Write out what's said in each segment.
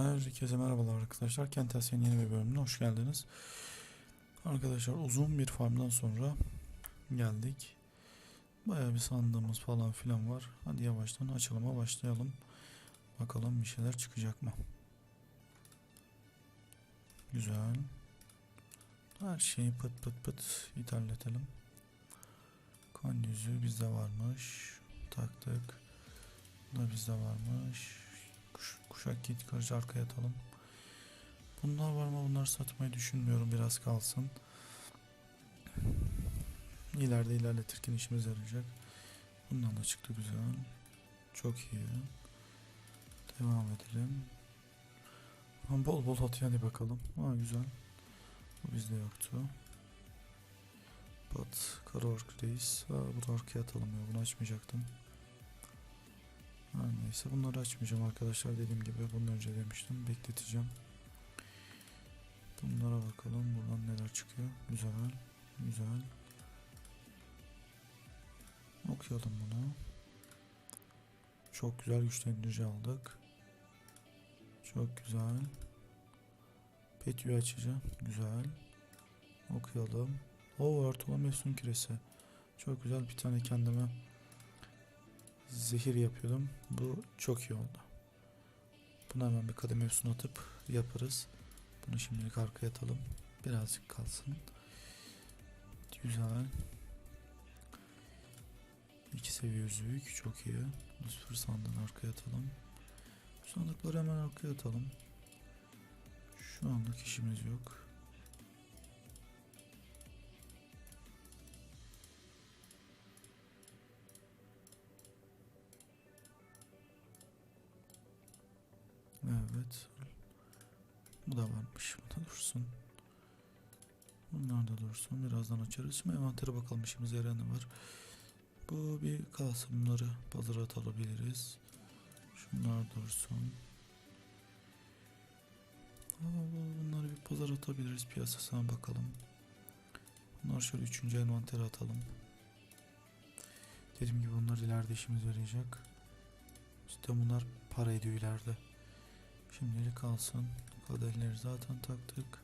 Herkese merhabalar arkadaşlar. Kent Asya'nın yeni bir bölümüne hoş geldiniz. Arkadaşlar uzun bir farmdan sonra geldik. Bayağı bir sandığımız falan filan var. Hadi yavaştan açılıma başlayalım. Bakalım bir şeyler çıkacak mı? Güzel. Her şeyi pıt pıt pıt ilerletelim. Kan yüzüğü bizde varmış. Taktık. Bu da bizde varmış. Kuş, kuşak git kırıcı arkaya atalım. Bunlar var ama bunları satmayı düşünmüyorum. Biraz kalsın. İleride ilerletirken işimize yarayacak. Bundan da çıktı güzel. Çok iyi. Devam edelim. Bol bol atıyor hadi bakalım. Ha güzel. Bu bizde yoktu. Bat, kara ork reis. Ha, bu da arkaya atalım ya. Bunu açmayacaktım. Her neyse bunları açmayacağım arkadaşlar dediğim gibi bundan önce demiştim bekleteceğim. Bunlara bakalım buradan neler çıkıyor. Güzel. Güzel. Okuyalım bunu. Çok güzel güçlendirici aldık. Çok güzel. Petyu açıcı. Güzel. Okuyalım. O ortalama efsun küresi. Çok güzel bir tane kendime zehir yapıyordum. Bu çok iyi oldu. Bunu hemen bir kademe üstüne atıp yaparız. Bunu şimdilik arkaya atalım. Birazcık kalsın. Güzel. İki seviye yüzük çok iyi. Lucifer sandığını arkaya atalım. Sandıkları hemen arkaya atalım. Şu anlık işimiz yok. Bu da varmış. Bu da dursun. Bunlar da dursun. Birazdan açarız. Şimdi envantere bakalım işimize yarayan ne var. Bu bir kalsın. Bunları pazara atabiliriz. Şunlar dursun. Bunları bir pazara atabiliriz. Piyasasına bakalım. Bunlar şöyle üçüncü envantere atalım. Dediğim gibi bunlar ileride işimize yarayacak. İşte bunlar para ediyor ileride. Şimdilik kalsın. Kaderleri zaten taktık.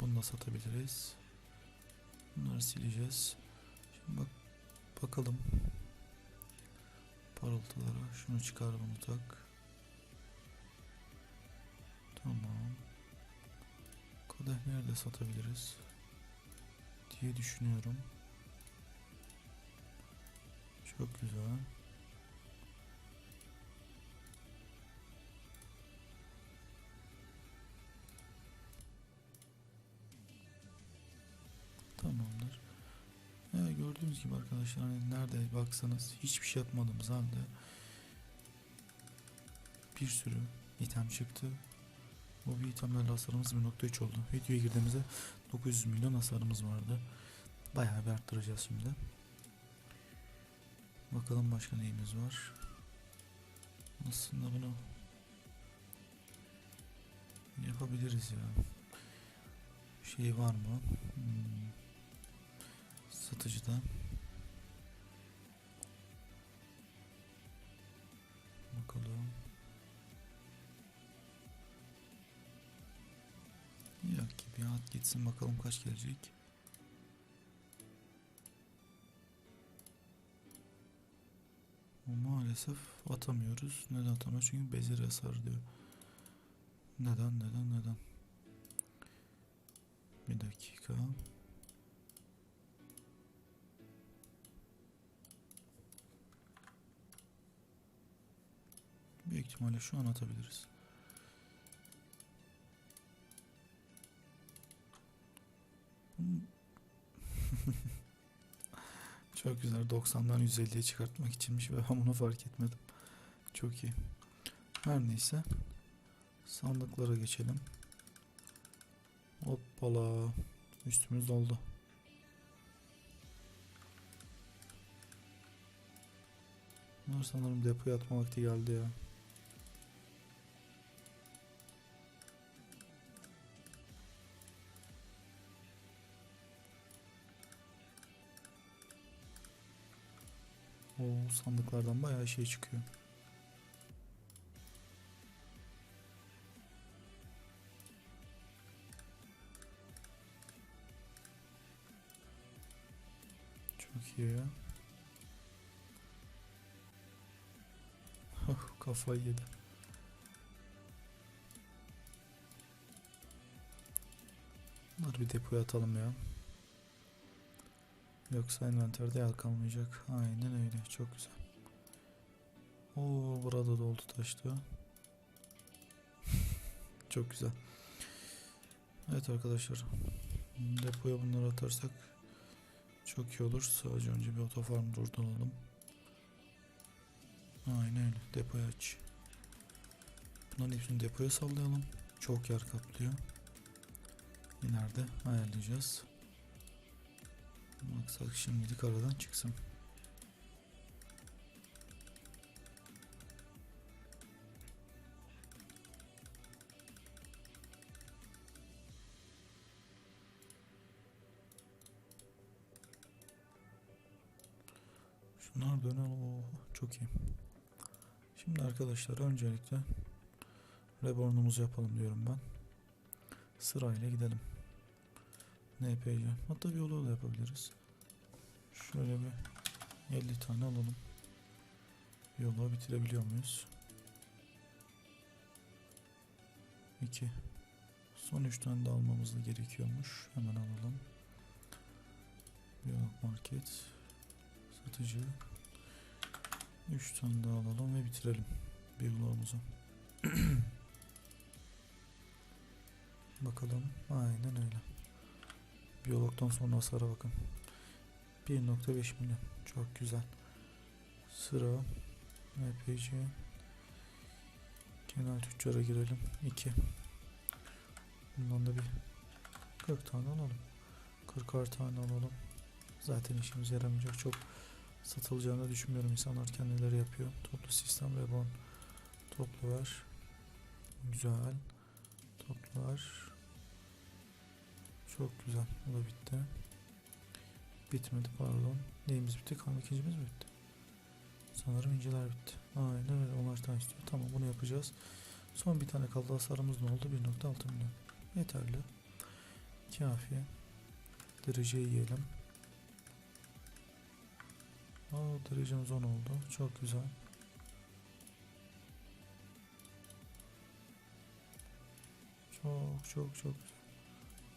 Bunu da satabiliriz. Bunları sileceğiz. Şimdi bak bakalım. Parıltılara. Şunu çıkar bunu tak. Tamam. Kadehleri de satabiliriz. Diye düşünüyorum. Çok güzel. Gördüğünüz gibi arkadaşlar hani nerede baksanız hiçbir şey yapmadığımız halde bir sürü item çıktı. Bu bir itemlerle hasarımız 1.3 oldu. Videoya girdiğimizde 900 milyon hasarımız vardı. Bayağı bir arttıracağız şimdi. Bakalım başka neyimiz var. Aslında bunu yapabiliriz ya. Şey var mı? Hmm. Satıcıda. Bakalım. Yok gibi at gitsin bakalım kaç gelecek. Maalesef atamıyoruz. Neden atamıyoruz? Çünkü bezir hasar diyor. Neden neden neden? Bir dakika. Büyük ihtimalle şu an atabiliriz. Çok güzel 90'dan 150'ye çıkartmak içinmiş ve ben bunu fark etmedim. Çok iyi. Her neyse. Sandıklara geçelim. Hoppala. Üstümüz doldu. Bunlar sanırım depoya atma vakti geldi ya. O sandıklardan bayağı şey çıkıyor. Çok iyi ya. Kafayı yedi. Bunları bir depoya atalım ya. Yoksa envanterde yer kalmayacak. Aynen öyle. Çok güzel. Oo burada doldu taştı. Çok güzel. Evet arkadaşlar. Depoya bunları atarsak çok iyi olur. Sadece önce bir otofarm durduralım. Aynen öyle. Depoyu aç. Bunların hepsini depoya sallayalım. Çok yer kaplıyor. İleride ayarlayacağız. Maksat şimdilik aradan çıksın. Şunlar döner o çok iyi. Şimdi arkadaşlar öncelikle rebornumuzu yapalım diyorum ben. Sırayla gidelim. NPC. Hatta bir yolu da yapabiliriz. Şöyle bir 50 tane alalım. Yolu bitirebiliyor muyuz? 2 Son 3 tane de almamız da gerekiyormuş. Hemen alalım. Biyolog market. Satıcı. 3 tane daha alalım ve bitirelim. Biyoloğumuzu. Bakalım. Aynen öyle. Biyologdan sonra hasara bakın. 1.5 milyon. Çok güzel. Sıra MPC Genel tüccara girelim. 2 Bundan da bir 40 tane alalım. 40'ar tane alalım. Zaten işimize yaramayacak. Çok satılacağını düşünmüyorum. İnsanlar kendileri yapıyor. Toplu sistem ve bon. Toplu ver. Güzel. Toplu ver. Çok güzel. Bu da bitti. Bitmedi pardon. Neyimiz bitti? Kan ikincimiz mi bitti? Sanırım inciler bitti. Aynen öyle. Onlar tane istiyor. Tamam bunu yapacağız. Son bir tane kaldı. Hasarımız ne oldu? 1.6 milyon. Yeterli. Kafi. Dereceyi yiyelim. Aa derecemiz 10 oldu. Çok güzel. Çok çok çok güzel.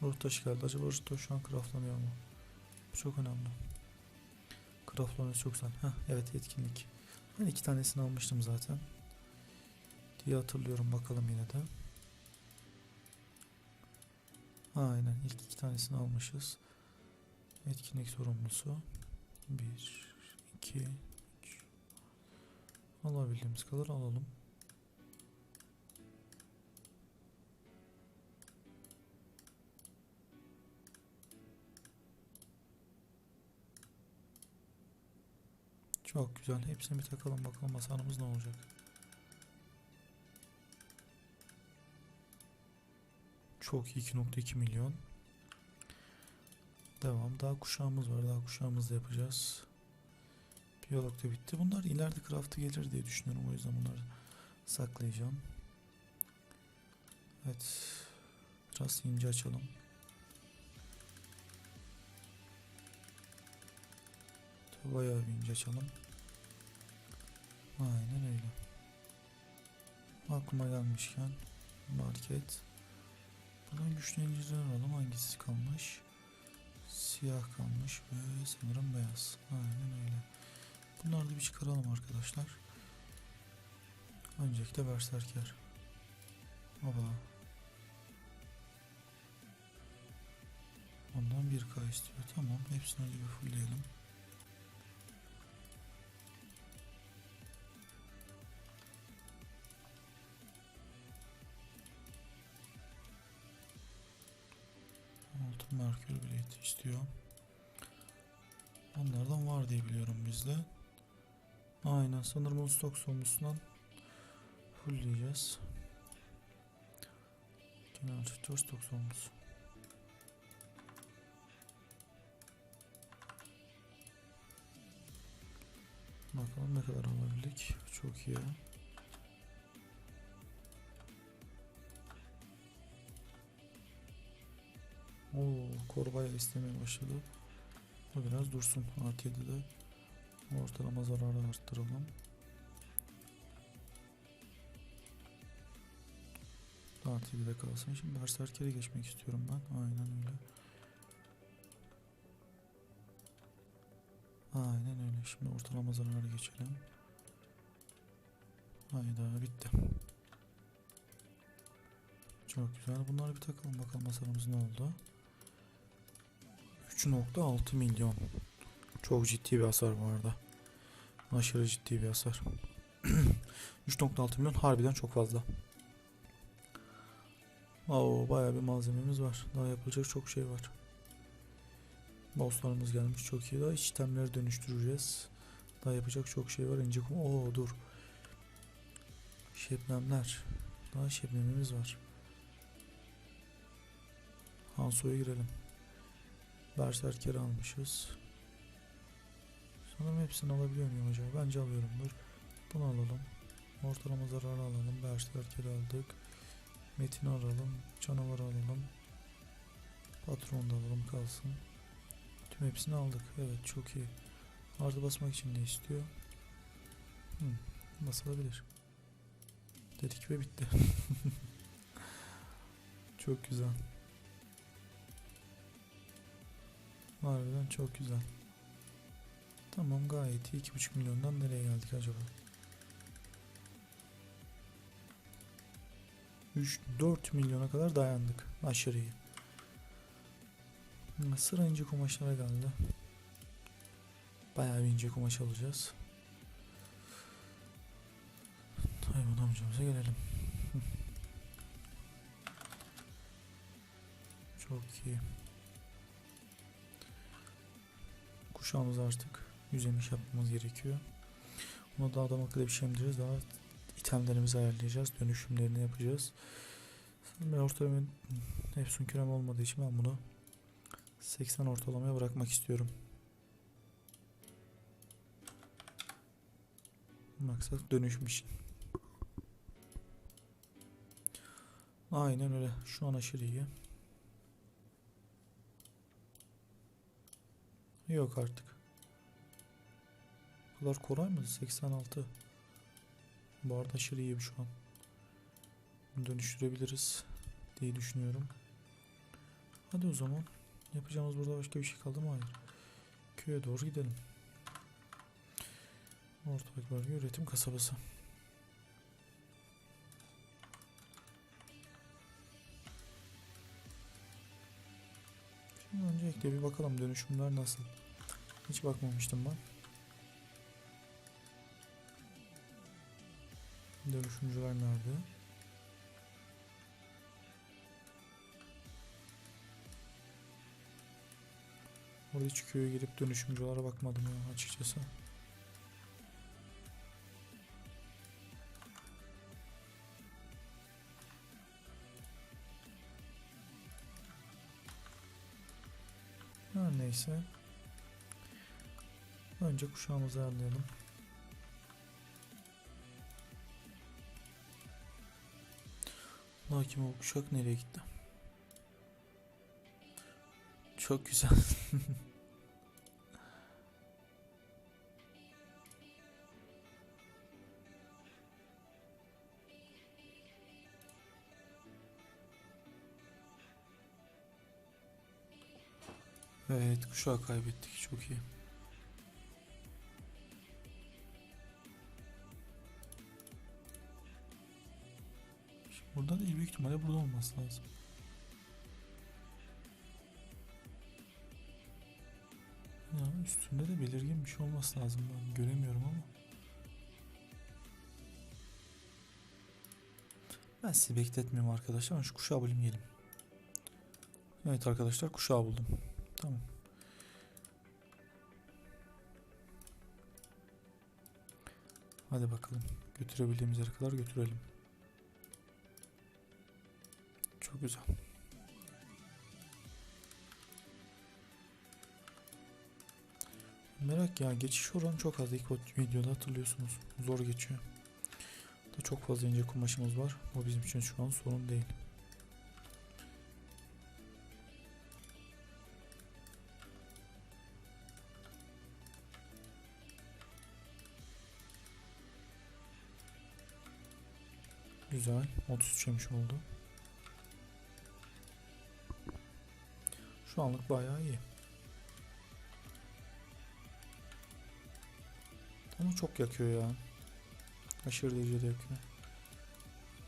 Ruh taşı geldi. Acaba ruh taşı şu an craftlanıyor mu? Bu çok önemli. Craftlanıyor çok güzel. Heh, evet etkinlik. Ben iki tanesini almıştım zaten. Diye hatırlıyorum bakalım yine de. Aynen ilk iki tanesini almışız. Etkinlik sorumlusu. 1, 2, 3. Alabildiğimiz kadar alalım. Çok güzel. Hepsini bir takalım bakalım hasarımız ne olacak. Çok iyi 2.2 milyon. Devam. Daha kuşağımız var. Daha kuşağımızda yapacağız. Biyolog da bitti. Bunlar ileride craft'a gelir diye düşünüyorum. O yüzden bunları saklayacağım. Evet. Biraz ince açalım. Bayağı bir ince açalım. Aynen öyle. Aklıma gelmişken market. Buradan güçlü inciler alalım. Hangisi kalmış? Siyah kalmış ve sanırım beyaz. Aynen öyle. Bunları da bir çıkaralım arkadaşlar. Öncelikle Berserker. Baba. Ondan 1K istiyor. Tamam. Hepsini önce bir fullleyelim. Merkür bileti istiyor. Onlardan var diye biliyorum bizde. Aynen sanırım o stok sonusundan fullleyeceğiz. Genel tutor stok sonusu. Bakalım ne kadar alabildik. Çok iyi. Oo, korbaya istemeye başladı. Bu biraz dursun. Artı 7'de ortalama zararı arttıralım. Artı 7'de kalsın. Şimdi Berserker'e geçmek istiyorum ben. Aynen öyle. Aynen öyle. Şimdi ortalama zararı geçelim. Hayda bitti. Çok güzel. Bunları bir takalım bakalım hasarımız ne oldu. 3.6 milyon. Çok ciddi bir hasar bu arada. Aşırı ciddi bir hasar. 3.6 milyon harbiden çok fazla. Oo, bayağı bir malzememiz var. Daha yapılacak çok şey var. Bosslarımız gelmiş çok iyi. Daha işlemleri dönüştüreceğiz. Daha yapacak çok şey var. İnce kum. Oo dur. Şebnemler. Daha şebnemimiz var. Hanso'ya girelim. Berserker almışız. Sanırım hepsini alabiliyor muyum acaba? Bence alıyorumdur. Bunu alalım. Ortalama zararı alalım. Berserker aldık. Metin'i alalım. Canavarı alalım. Patron da alalım kalsın. Tüm hepsini aldık. Evet çok iyi. Artı basmak için ne istiyor? Hmm, basılabilir. Dedik ve bitti. çok güzel. Harbiden çok güzel. Tamam gayet iyi. 2,5 milyondan nereye geldik acaba? 3-4 milyona kadar dayandık. Aşırı iyi. Sıra ince kumaşlara geldi. Bayağı bir ince kumaş alacağız. Hayvan amcamıza gelelim. Çok iyi. Kuşağımız artık yüzemiş yapmamız gerekiyor. Ona daha adam akıllı bir şey indireceğiz. Daha itemlerimizi ayarlayacağız. Dönüşümlerini yapacağız. Ben ortalamanın Efsun kürem olmadığı için ben bunu 80 ortalamaya bırakmak istiyorum. Maksat dönüşüm için. Aynen öyle. Şu an aşırı iyi. Yok artık. Bu kadar kolay mı? 86. Bu arada aşırı iyi şu an. Bunu dönüştürebiliriz diye düşünüyorum. Hadi o zaman. Yapacağımız burada başka bir şey kaldı mı? Hayır. Köye doğru gidelim. Ortak bölge üretim kasabası. Şimdi öncelikle bir bakalım dönüşümler nasıl. Hiç bakmamıştım ben. Dönüşümcüler nerede? Orada hiç köye girip dönüşümcülere bakmadım ya açıkçası. Neyse. Önce kuşağımızı ayarlayalım. Lakin o kuşak nereye gitti? Çok güzel. Evet kuşağı kaybettik çok iyi. Şimdi burada değil büyük ihtimalle burada olması lazım. Ya üstünde de belirgin bir şey olması lazım ben göremiyorum ama. Ben sizi bekletmiyorum arkadaşlar. Şu kuşağı bulayım gelin. Evet arkadaşlar kuşağı buldum. Tamam. Hadi bakalım. Götürebildiğimiz yere kadar götürelim. Çok güzel. Merak ya geçiş oranı çok az ilk videoda hatırlıyorsunuz. Zor geçiyor. Da çok fazla ince kumaşımız var. O bizim için şu an sorun değil. Güzel. 33 yemiş oldu. Şu anlık bayağı iyi. Ama çok yakıyor ya. Aşırı derecede yakıyor.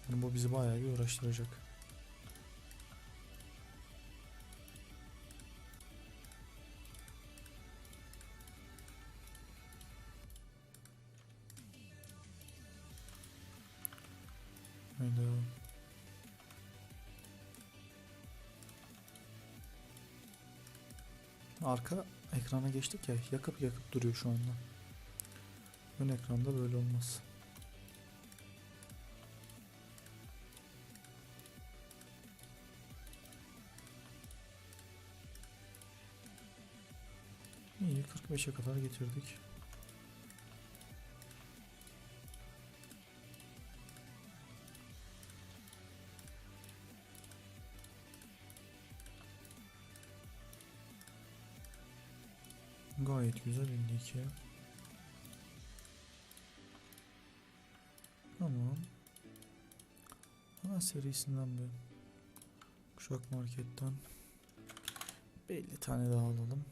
Yani bu bizi bayağı bir uğraştıracak. Hayda. Arka ekrana geçtik ya yakıp yakıp duruyor şu anda. Ön ekranda böyle olmaz. İyi 45'e kadar getirdik. Gayet güzel 52. Tamam. Ha serisinden bir kuşak marketten 50 tane daha alalım.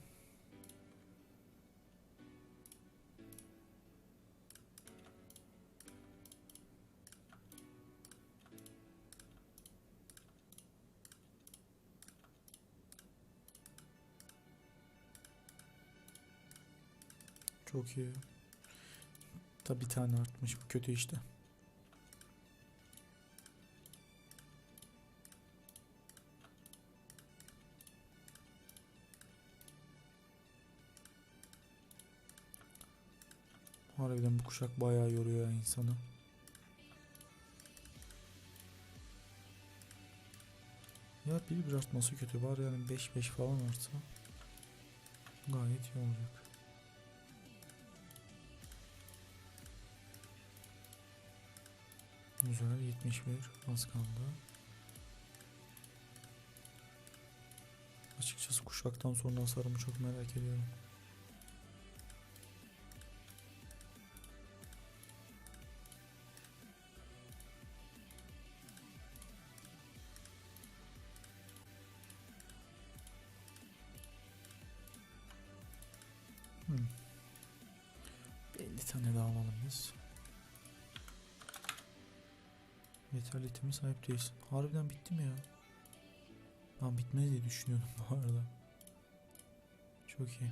Çok iyi. Tabi bir tane artmış bu kötü işte. Harbiden bu kuşak bayağı yoruyor ya insanı. Ya bir bir artması kötü var yani 5-5 falan artsa gayet iyi olacak. Güzel 71 az kaldı. Açıkçası kuşaktan sonra hasarımı çok merak ediyorum. İteme sahip değilsin. Harbiden bitti mi ya? Ben bitmez diye düşünüyordum bu arada. Çok iyi.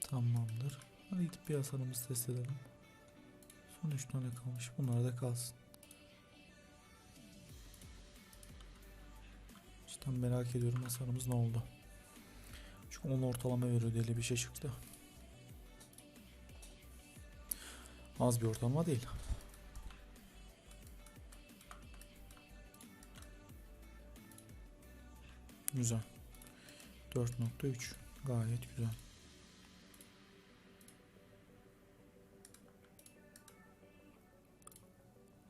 Tamamdır. Hadi gidip bir hasarımızı test edelim. Son 3 tane kalmış. Bunlar da kalsın. Cidden merak ediyorum hasarımız ne oldu. Çünkü 10 ortalama veriyor deli bir şey çıktı. Az bir ortalama değil. Güzel. 4.3 gayet güzel.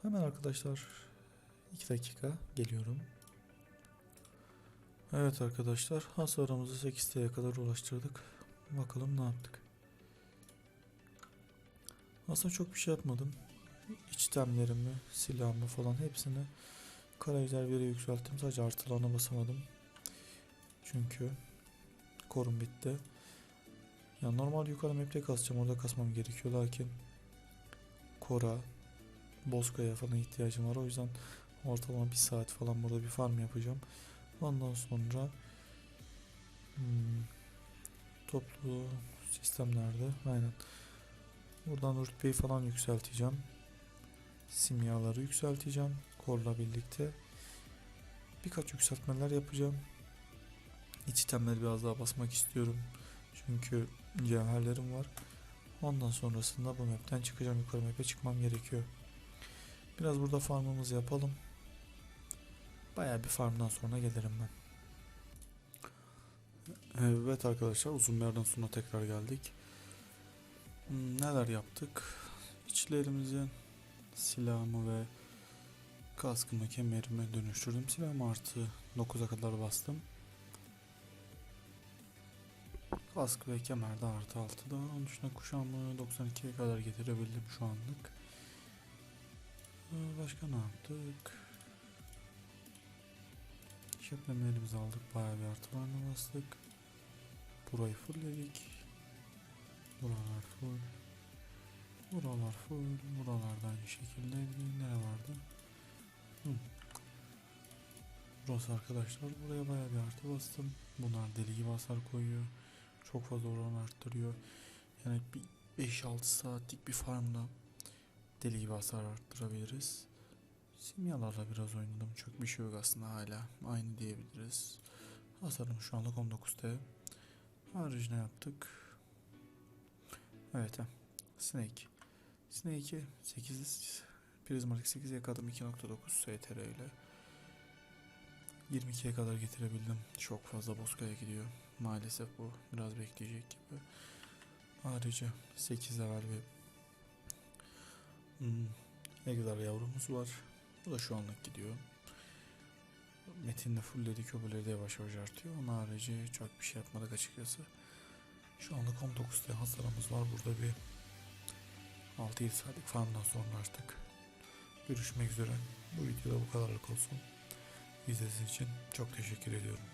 Hemen arkadaşlar 2 dakika geliyorum. Evet arkadaşlar hasarımızı 8T'ye kadar ulaştırdık. Bakalım ne yaptık. Aslında çok bir şey yapmadım. İç temlerimi, silahımı falan hepsini karayizer veri yükselttim. Sadece artılarına basamadım. Çünkü korum bitti. Ya normal yukarı map'te kasacağım. Orada kasmam gerekiyor. Lakin Kora, Bozkaya falan ihtiyacım var. O yüzden ortalama bir saat falan burada bir farm yapacağım. Ondan sonra hmm, toplu sistemlerde aynen Buradan rütbeyi falan yükselteceğim. Simyaları yükselteceğim. Korla birlikte. Birkaç yükseltmeler yapacağım. İç itemleri biraz daha basmak istiyorum. Çünkü cevherlerim var. Ondan sonrasında bu map'ten çıkacağım. Yukarı map'e çıkmam gerekiyor. Biraz burada farmımızı yapalım. Bayağı bir farmdan sonra gelirim ben. Evet arkadaşlar uzun bir yerden sonra tekrar geldik. Hmm, Neler yaptık? İçlerimizin silahımı ve kaskımı kemerime dönüştürdüm. Silahımı artı 9'a kadar bastım. Kask ve kemerde artı 6'da. Onun dışında kuşamı 92'ye kadar getirebildim şu anlık. Ee, Başka ne yaptık? Şeplemelerimizi aldık. Bayağı bir artı varına bastık. Burayı fullledik. Buralar full. Buralar full. Buralarda aynı şekilde. Bir nere vardı? Hı. Burası arkadaşlar. Buraya bayağı bir artı bastım. Bunlar deli gibi hasar koyuyor. Çok fazla oran arttırıyor. Yani bir 5-6 saatlik bir farmda deli gibi hasar arttırabiliriz. Simyalarla biraz oynadım. Çok bir şey yok aslında hala. Aynı diyebiliriz. Hasarım şu anlık 19T. Harici ne yaptık? Evet. Snake. Snake'i 8 Prizmatik 8 yakaladım 2.9 STR ile. 22'ye kadar getirebildim. Çok fazla Bozkır'a gidiyor. Maalesef bu biraz bekleyecek gibi. Harici 8 level bir hmm, Egzar yavrumuz var. Bu da şu anlık gidiyor. Metinle fullledik öbürleri de yavaş yavaş artıyor. Onun harici çok bir şey yapmadık açıkçası. Şu anlık 19 tane hasarımız var. Burada bir 6-7 saatlik farmdan sonra artık görüşmek üzere. Bu videoda bu kadarlık olsun. İzlediğiniz için çok teşekkür ediyorum.